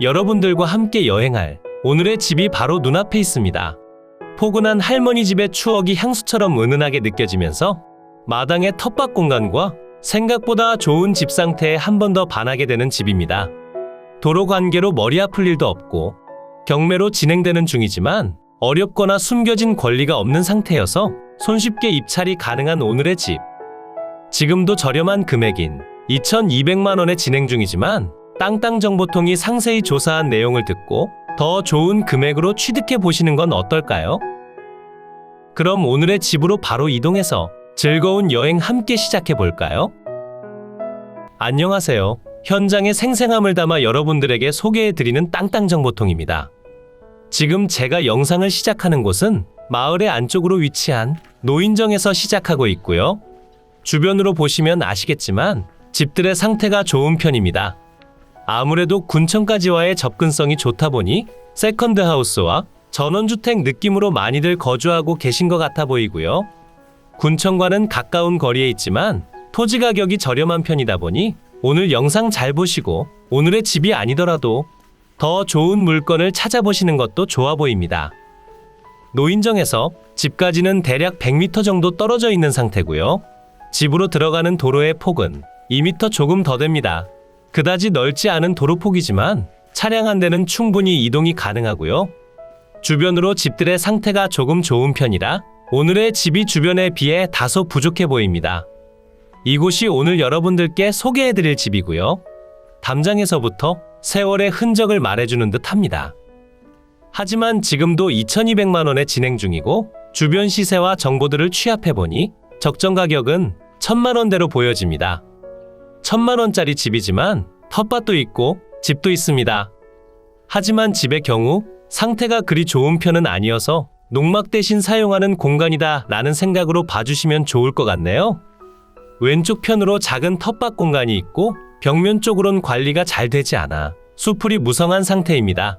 여러분들과 함께 여행할 오늘의 집이 바로 눈앞에 있습니다. 포근한 할머니 집의 추억이 향수처럼 은은하게 느껴지면서 마당의 텃밭 공간과 생각보다 좋은 집 상태에 한 번 더 반하게 되는 집입니다. 도로 관계로 머리 아플 일도 없고 경매로 진행되는 중이지만 어렵거나 숨겨진 권리가 없는 상태여서 손쉽게 입찰이 가능한 오늘의 집. 지금도 저렴한 금액인 2,200만 원에 진행 중이지만 땅땅정보통이 상세히 조사한 내용을 듣고 더 좋은 금액으로 취득해 보시는 건 어떨까요? 그럼 오늘의 집으로 바로 이동해서 즐거운 여행 함께 시작해 볼까요? 안녕하세요. 현장의 생생함을 담아 여러분들에게 소개해 드리는 땅땅정보통입니다. 지금 제가 영상을 시작하는 곳은 마을의 안쪽으로 위치한 노인정에서 시작하고 있고요. 주변으로 보시면 아시겠지만 집들의 상태가 좋은 편입니다. 아무래도 군청까지와의 접근성이 좋다 보니 세컨드 하우스와 전원주택 느낌으로 많이들 거주하고 계신 것 같아 보이고요. 군청과는 가까운 거리에 있지만 토지 가격이 저렴한 편이다 보니 오늘 영상 잘 보시고 오늘의 집이 아니더라도 더 좋은 물건을 찾아보시는 것도 좋아 보입니다. 노인정에서 집까지는 대략 100m 정도 떨어져 있는 상태고요. 집으로 들어가는 도로의 폭은 2m 조금 더 됩니다. 그다지 넓지 않은 도로폭이지만 차량 한 대는 충분히 이동이 가능하고요. 주변으로 집들의 상태가 조금 좋은 편이라 오늘의 집이 주변에 비해 다소 부족해 보입니다. 이곳이 오늘 여러분들께 소개해드릴 집이고요. 담장에서부터 세월의 흔적을 말해주는 듯 합니다. 하지만 지금도 2,200만 원에 진행 중이고 주변 시세와 정보들을 취합해보니 적정 가격은 1,000만 원대로 보여집니다. 1,000만 원짜리 집이지만 텃밭도 있고 집도 있습니다. 하지만 집의 경우 상태가 그리 좋은 편은 아니어서 농막 대신 사용하는 공간이다 라는 생각으로 봐주시면 좋을 것 같네요. 왼쪽 편으로 작은 텃밭 공간이 있고 벽면 쪽으론 관리가 잘 되지 않아 수풀이 무성한 상태입니다.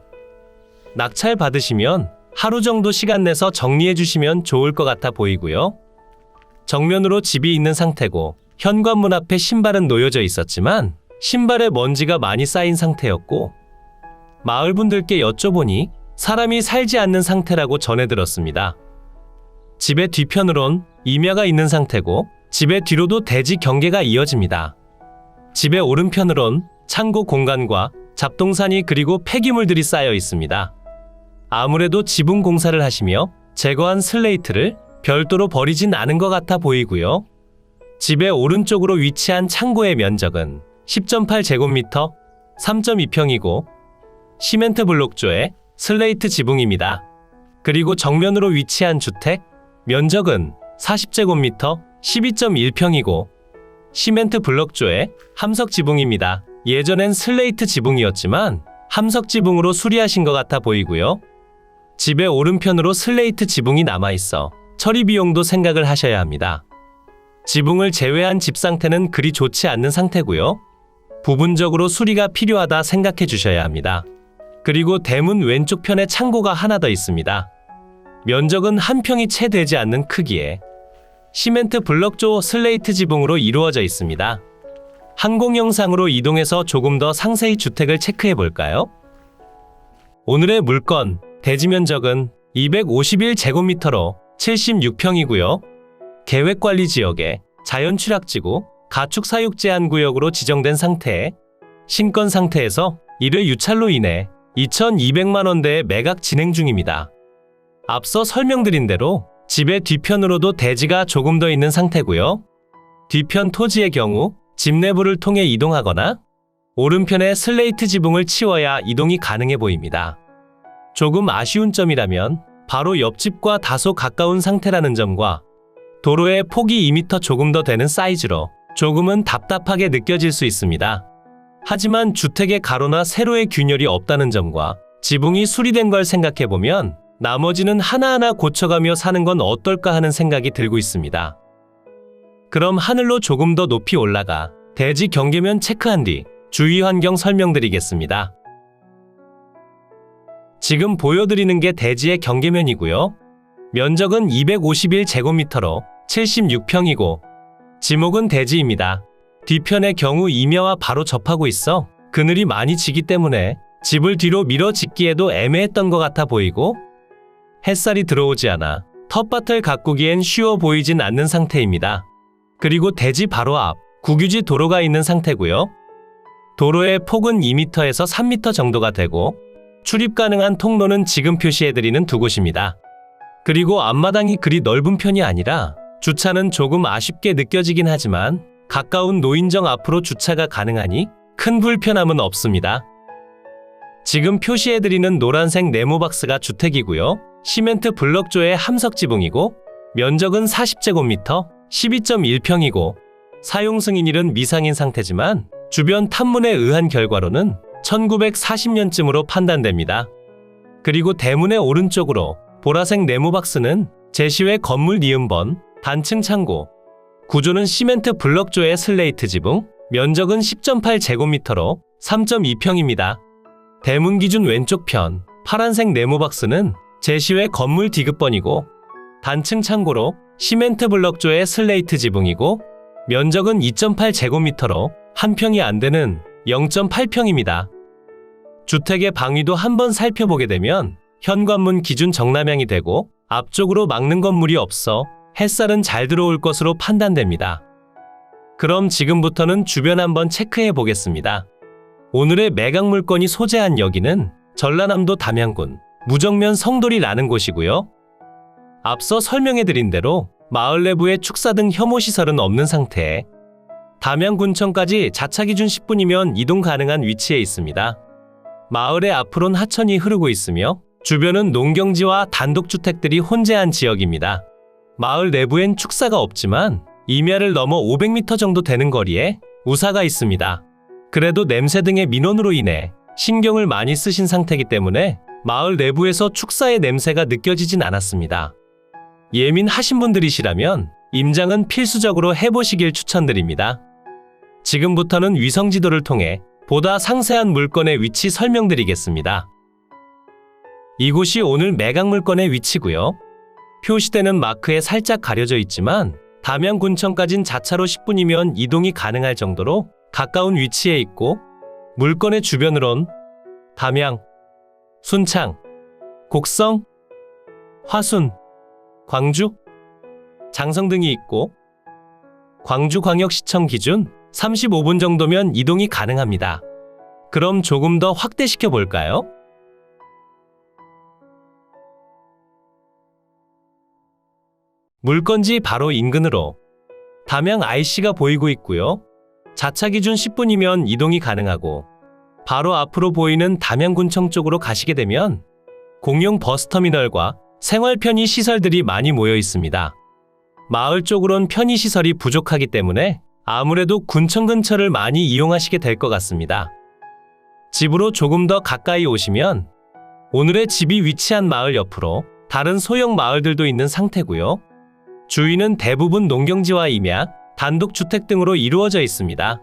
낙찰 받으시면 하루 정도 시간 내서 정리해 주시면 좋을 것 같아 보이고요. 정면으로 집이 있는 상태고 현관문 앞에 신발은 놓여져 있었지만 신발에 먼지가 많이 쌓인 상태였고 마을 분들께 여쭤보니 사람이 살지 않는 상태라고 전해 들었습니다. 집의 뒤편으론 임야가 있는 상태고 집의 뒤로도 대지 경계가 이어집니다. 집의 오른편으론 창고 공간과 잡동사니 그리고 폐기물들이 쌓여 있습니다. 아무래도 지붕 공사를 하시며 제거한 슬레이트를 별도로 버리진 않은 것 같아 보이고요. 집의 오른쪽으로 위치한 창고의 면적은 10.8제곱미터, 3.2평이고 시멘트 블록조의 슬레이트 지붕입니다. 그리고 정면으로 위치한 주택 면적은 40제곱미터, 12.1평이고 시멘트 블럭조의 함석 지붕입니다. 예전엔 슬레이트 지붕이었지만 함석 지붕으로 수리하신 것 같아 보이고요. 집의 오른편으로 슬레이트 지붕이 남아 있어 처리 비용도 생각을 하셔야 합니다. 지붕을 제외한 집 상태는 그리 좋지 않는 상태고요. 부분적으로 수리가 필요하다 생각해 주셔야 합니다. 그리고 대문 왼쪽 편에 창고가 하나 더 있습니다. 면적은 한 평이 채 되지 않는 크기에 시멘트 블럭조 슬레이트 지붕으로 이루어져 있습니다. 항공 영상으로 이동해서 조금 더 상세히 주택을 체크해 볼까요? 오늘의 물건 대지 면적은 251제곱미터로 76평이고요. 계획관리 지역에 자연 취락지구 가축 사육 제한 구역으로 지정된 상태에 신건 상태에서 1회 유찰로 인해 2,200만 원대의 매각 진행 중입니다. 앞서 설명드린 대로 집의 뒤편으로도 대지가 조금 더 있는 상태고요. 뒤편 토지의 경우 집 내부를 통해 이동하거나 오른편에 슬레이트 지붕을 치워야 이동이 가능해 보입니다. 조금 아쉬운 점이라면 바로 옆집과 다소 가까운 상태라는 점과 도로의 폭이 2m 조금 더 되는 사이즈로 조금은 답답하게 느껴질 수 있습니다. 하지만 주택의 가로나 세로의 균열이 없다는 점과 지붕이 수리된 걸 생각해 보면 나머지는 하나하나 고쳐가며 사는 건 어떨까 하는 생각이 들고 있습니다. 그럼 하늘로 조금 더 높이 올라가 대지 경계면 체크한 뒤 주위 환경 설명드리겠습니다. 지금 보여드리는 게 대지의 경계면이고요. 면적은 251제곱미터로 76평이고 지목은 대지입니다. 뒤편의 경우 임야와 바로 접하고 있어 그늘이 많이 지기 때문에 집을 뒤로 밀어 짓기에도 애매했던 것 같아 보이고 햇살이 들어오지 않아 텃밭을 가꾸기엔 쉬워 보이진 않는 상태입니다. 그리고 대지 바로 앞 국유지 도로가 있는 상태고요. 도로의 폭은 2m에서 3m 정도가 되고 출입 가능한 통로는 지금 표시해드리는 두 곳입니다. 그리고 앞마당이 그리 넓은 편이 아니라 주차는 조금 아쉽게 느껴지긴 하지만 가까운 노인정 앞으로 주차가 가능하니 큰 불편함은 없습니다. 지금 표시해드리는 노란색 네모박스가 주택이고요. 시멘트 블럭조의 함석 지붕이고 면적은 40제곱미터 12.1평이고 사용 승인일은 미상인 상태지만 주변 탐문에 의한 결과로는 1940년쯤으로 판단됩니다. 그리고 대문의 오른쪽으로 보라색 네모박스는 제시회 건물 니은번 단층 창고 구조는 시멘트 블럭조의 슬레이트 지붕 면적은 10.8제곱미터로 3.2평입니다. 대문 기준 왼쪽 편 파란색 네모박스는 제시회 건물 디귿번이고 단층 창고로 시멘트 블럭조의 슬레이트 지붕이고 면적은 2.8제곱미터로 한 평이 안 되는 0.8평입니다. 주택의 방위도 한번 살펴보게 되면 현관문 기준 정남향이 되고 앞쪽으로 막는 건물이 없어 햇살은 잘 들어올 것으로 판단됩니다. 그럼 지금부터는 주변 한번 체크해 보겠습니다. 오늘의 매각 물건이 소재한 여기는 전라남도 담양군 무정면 성돌이라는 곳이고요. 앞서 설명해 드린 대로 마을 내부에 축사 등 혐오 시설은 없는 상태에 담양군청까지 자차 기준 10분이면 이동 가능한 위치에 있습니다. 마을의 앞으론 하천이 흐르고 있으며 주변은 농경지와 단독주택들이 혼재한 지역입니다. 마을 내부엔 축사가 없지만 임야를 넘어 500m 정도 되는 거리에 우사가 있습니다. 그래도 냄새 등의 민원으로 인해 신경을 많이 쓰신 상태이기 때문에 마을 내부에서 축사의 냄새가 느껴지진 않았습니다. 예민하신 분들이시라면 임장은 필수적으로 해보시길 추천드립니다. 지금부터는 위성지도를 통해 보다 상세한 물건의 위치 설명드리겠습니다. 이곳이 오늘 매각 물건의 위치고요. 표시되는 마크에 살짝 가려져 있지만 담양군청까진 자차로 10분이면 이동이 가능할 정도로 가까운 위치에 있고 물건의 주변으론 담양, 순창, 곡성, 화순, 광주, 장성 등이 있고 광주광역시청 기준 35분 정도면 이동이 가능합니다. 그럼 조금 더 확대시켜 볼까요? 물건지 바로 인근으로 담양 IC가 보이고 있고요. 자차 기준 10분이면 이동이 가능하고 바로 앞으로 보이는 담양군청 쪽으로 가시게 되면 공용 버스터미널과 생활 편의 시설들이 많이 모여 있습니다. 마을 쪽으론 편의 시설이 부족하기 때문에 아무래도 군청 근처를 많이 이용하시게 될 것 같습니다. 집으로 조금 더 가까이 오시면 오늘의 집이 위치한 마을 옆으로 다른 소형 마을들도 있는 상태고요. 주위는 대부분 농경지와 임야, 단독주택 등으로 이루어져 있습니다.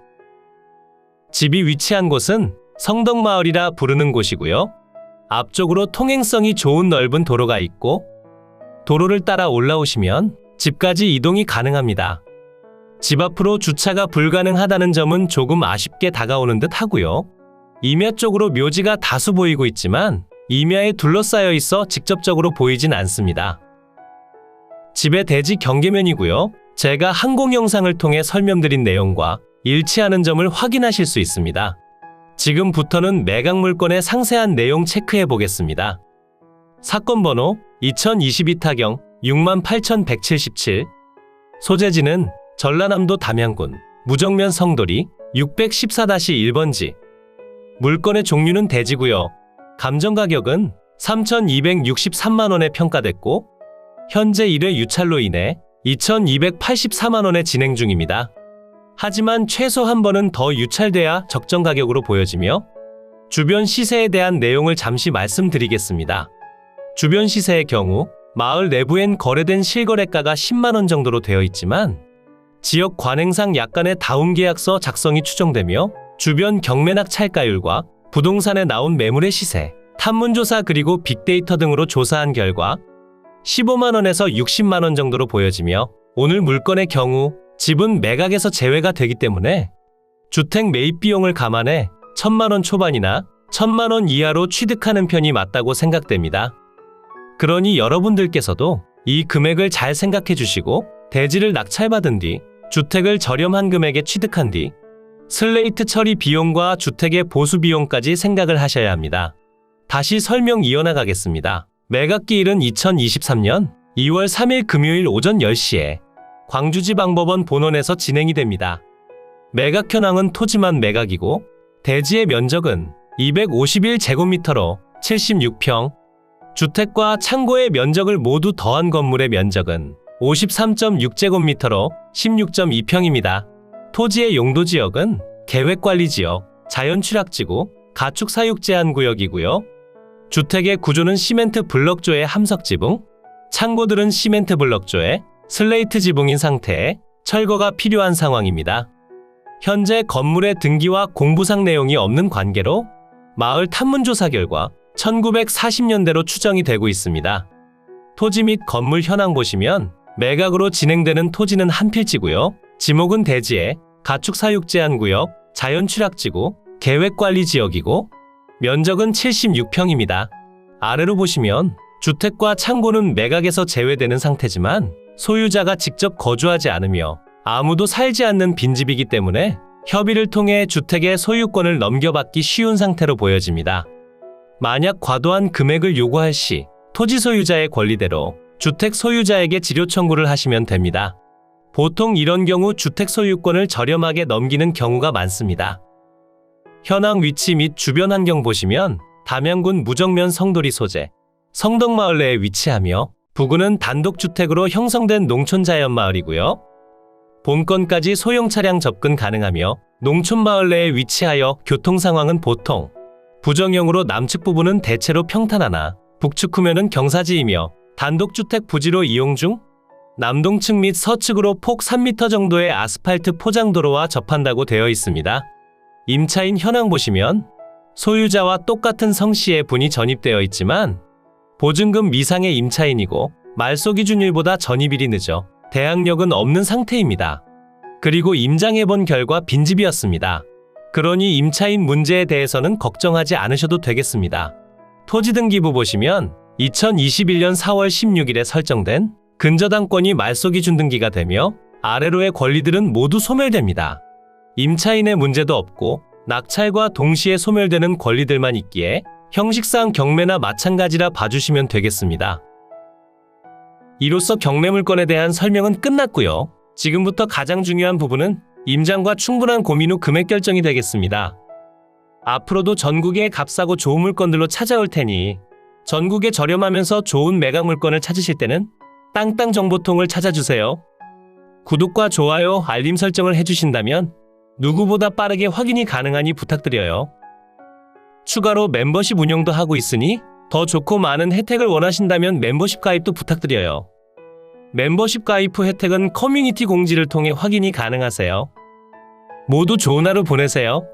집이 위치한 곳은 성덕마을이라 부르는 곳이고요. 앞쪽으로 통행성이 좋은 넓은 도로가 있고 도로를 따라 올라오시면 집까지 이동이 가능합니다. 집 앞으로 주차가 불가능하다는 점은 조금 아쉽게 다가오는 듯 하고요. 임야 쪽으로 묘지가 다수 보이고 있지만 임야에 둘러싸여 있어 직접적으로 보이진 않습니다. 집의 대지 경계면이고요. 제가 항공 영상을 통해 설명드린 내용과 일치하는 점을 확인하실 수 있습니다. 지금부터는 매각 물건의 상세한 내용 체크해 보겠습니다. 사건 번호 2022 타경 68,177 소재지는 전라남도 담양군 무정면 성돌이 614-1번지 물건의 종류는 대지고요. 감정 가격은 3,263만 원에 평가됐고 현재 1회 유찰로 인해 2,284만 원에 진행 중입니다. 하지만 최소 한 번은 더 유찰돼야 적정 가격으로 보여지며 주변 시세에 대한 내용을 잠시 말씀드리겠습니다. 주변 시세의 경우 마을 내부엔 거래된 실거래가가 10만 원 정도로 되어 있지만 지역 관행상 약간의 다운 계약서 작성이 추정되며 주변 경매낙 찰가율과 부동산에 나온 매물의 시세, 탐문조사 그리고 빅데이터 등으로 조사한 결과 15만 원에서 60만 원 정도로 보여지며 오늘 물건의 경우 집은 매각에서 제외가 되기 때문에 주택 매입 비용을 감안해 1000만 원 초반이나 천만 원 이하로 취득하는 편이 맞다고 생각됩니다. 그러니 여러분들께서도 이 금액을 잘 생각해 주시고 대지를 낙찰받은 뒤 주택을 저렴한 금액에 취득한 뒤 슬레이트 처리 비용과 주택의 보수 비용까지 생각을 하셔야 합니다. 다시 설명 이어나가겠습니다. 매각기일은 2023년 2월 3일 금요일 오전 10시에 광주지방법원 본원에서 진행이 됩니다. 매각 현황은 토지만 매각이고 대지의 면적은 251제곱미터로 76평, 주택과 창고의 면적을 모두 더한 건물의 면적은 53.6제곱미터로 16.2평입니다. 토지의 용도 지역은 계획관리지역, 자연취락지구, 가축사육제한구역이고요. 주택의 구조는 시멘트 블럭조의 함석 지붕, 창고들은 시멘트 블럭조에 슬레이트 지붕인 상태에 철거가 필요한 상황입니다. 현재 건물의 등기와 공부상 내용이 없는 관계로 마을 탐문조사 결과 1940년대로 추정이 되고 있습니다. 토지 및 건물 현황 보시면 매각으로 진행되는 토지는 한 필지고요. 지목은 대지에 가축사육제한구역, 자연취락지구, 계획관리지역이고 면적은 76평입니다. 아래로 보시면 주택과 창고는 매각에서 제외되는 상태지만 소유자가 직접 거주하지 않으며 아무도 살지 않는 빈집이기 때문에 협의를 통해 주택의 소유권을 넘겨받기 쉬운 상태로 보여집니다. 만약 과도한 금액을 요구할 시 토지 소유자의 권리대로 주택 소유자에게 지료 청구를 하시면 됩니다. 보통 이런 경우 주택 소유권을 저렴하게 넘기는 경우가 많습니다. 현황 위치 및 주변 환경 보시면 담양군 무정면 성도리 소재, 성덕마을 내에 위치하며 부근은 단독주택으로 형성된 농촌자연마을이고요. 본건까지 소형 차량 접근 가능하며 농촌마을 내에 위치하여 교통 상황은 보통 부정형으로 남측 부분은 대체로 평탄하나 북측 후면은 경사지이며 단독주택 부지로 이용 중 남동측 및 서측으로 폭 3m 정도의 아스팔트 포장도로와 접한다고 되어 있습니다. 임차인 현황 보시면 소유자와 똑같은 성씨의 분이 전입되어 있지만 보증금 미상의 임차인이고 말소 기준일보다 전입일이 늦어 대항력은 없는 상태입니다. 그리고 임장해본 결과 빈집이었습니다. 그러니 임차인 문제에 대해서는 걱정하지 않으셔도 되겠습니다. 토지등기부 보시면 2021년 4월 16일에 설정된 근저당권이 말소 기준 등기가 되며 아래로의 권리들은 모두 소멸됩니다. 임차인의 문제도 없고 낙찰과 동시에 소멸되는 권리들만 있기에 형식상 경매나 마찬가지라 봐주시면 되겠습니다. 이로써 경매 물건에 대한 설명은 끝났고요. 지금부터 가장 중요한 부분은 임장과 충분한 고민 후 금액 결정이 되겠습니다. 앞으로도 전국에 값싸고 좋은 물건들로 찾아올 테니 전국에 저렴하면서 좋은 매각 물건을 찾으실 때는 땅땅 정보통을 찾아주세요. 구독과 좋아요, 알림 설정을 해주신다면 누구보다 빠르게 확인이 가능하니 부탁드려요. 추가로 멤버십 운영도 하고 있으니 더 좋고 많은 혜택을 원하신다면 멤버십 가입도 부탁드려요. 멤버십 가입 후 혜택은 커뮤니티 공지를 통해 확인이 가능하세요. 모두 좋은 하루 보내세요.